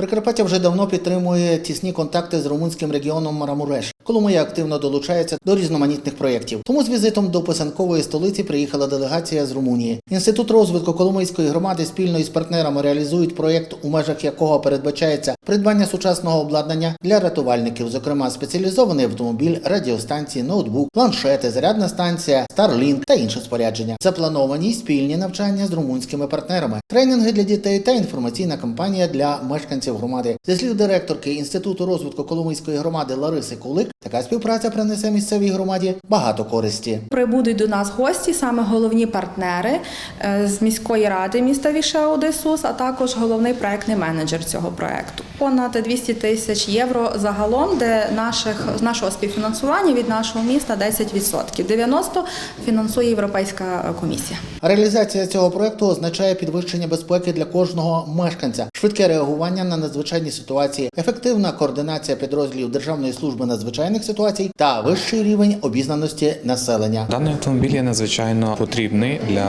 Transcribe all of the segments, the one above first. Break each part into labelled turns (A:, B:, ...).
A: Прикарпаття вже давно підтримує тісні контакти з румунським регіоном Марамуреш. Коломия активно долучається до різноманітних проєктів. Тому з візитом до писанкової столиці приїхала делегація з Румунії. Інститут розвитку Коломийської громади спільно із партнерами реалізують проєкт, у межах якого передбачається придбання сучасного обладнання для рятувальників, зокрема спеціалізований автомобіль, радіостанції, ноутбук, планшети, зарядна станція, Starlink та інше спорядження. Заплановані спільні навчання з румунськими партнерами, тренінги для дітей та інформаційна кампанія для мешканців громади. Зі слів директорки Інституту розвитку Коломийської громади Лариси Кулик, така співпраця принесе місцевій громаді багато користі.
B: Прибудуть до нас гості, саме головні партнери е, з міської ради міста Віша Одесус, а також головний проектний менеджер цього проекту. Понад 200 тисяч євро загалом, де наших нашого співфінансування від нашого міста 10%. 90% фінансує Європейська комісія.
A: Реалізація цього проекту означає підвищення безпеки для кожного мешканця, швидке реагування на надзвичайні ситуації, ефективна координація підрозділів Державної служби надзвичайних ситуацій та вищий рівень обізнаності населення.
C: Даний автомобіль є надзвичайно потрібний для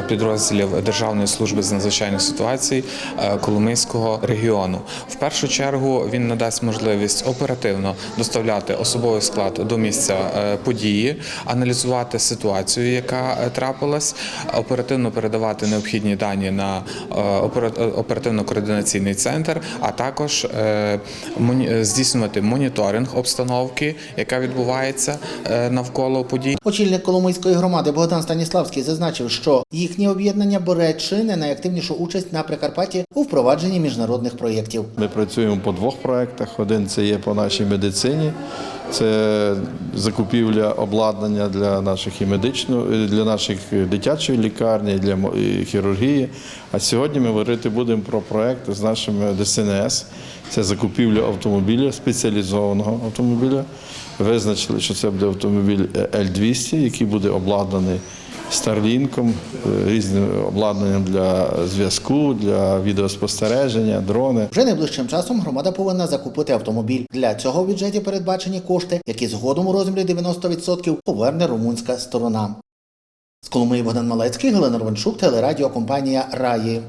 C: е, підрозділів Державної служби з надзвичайних ситуацій е, Коломийського регіону. В першу чергу він надасть можливість оперативно доставляти особовий склад до місця е, події, аналізувати ситуацію, яка трапилась, оперативно передавати необхідні дані на е, е, оперативно-координаційний центр, а також е, моні- здійснювати моніторинг обстановки, яка відбувається е, навколо подій.
A: Очільник Коломийської громади Богдан Станіславський зазначив, що їхнє об'єднання бере чи не найактивнішу участь на Прикарпатті у впровадженні міжнародних проєктів.
D: Ми працюємо по двох проєктах. Один це є по нашій медицині, це закупівля обладнання для наших і медичної, для наших дитячої лікарні, для хірургії. А сьогодні ми говорити будемо про проект з нашим ДСНС. Це закупівля автомобіля, спеціалізованого автомобіля. Визначили, що це буде автомобіль L200, який буде обладнаний Старлінком, різним обладнанням для зв'язку, для відеоспостереження, дрони.
A: Вже найближчим часом громада повинна закупити автомобіль. Для цього в бюджеті передбачені кошти, які згодом у розмірі 90% поверне румунська сторона. З Коломиї Богдан Малецький, Галина Рванчук, телерадіокомпанія Раї.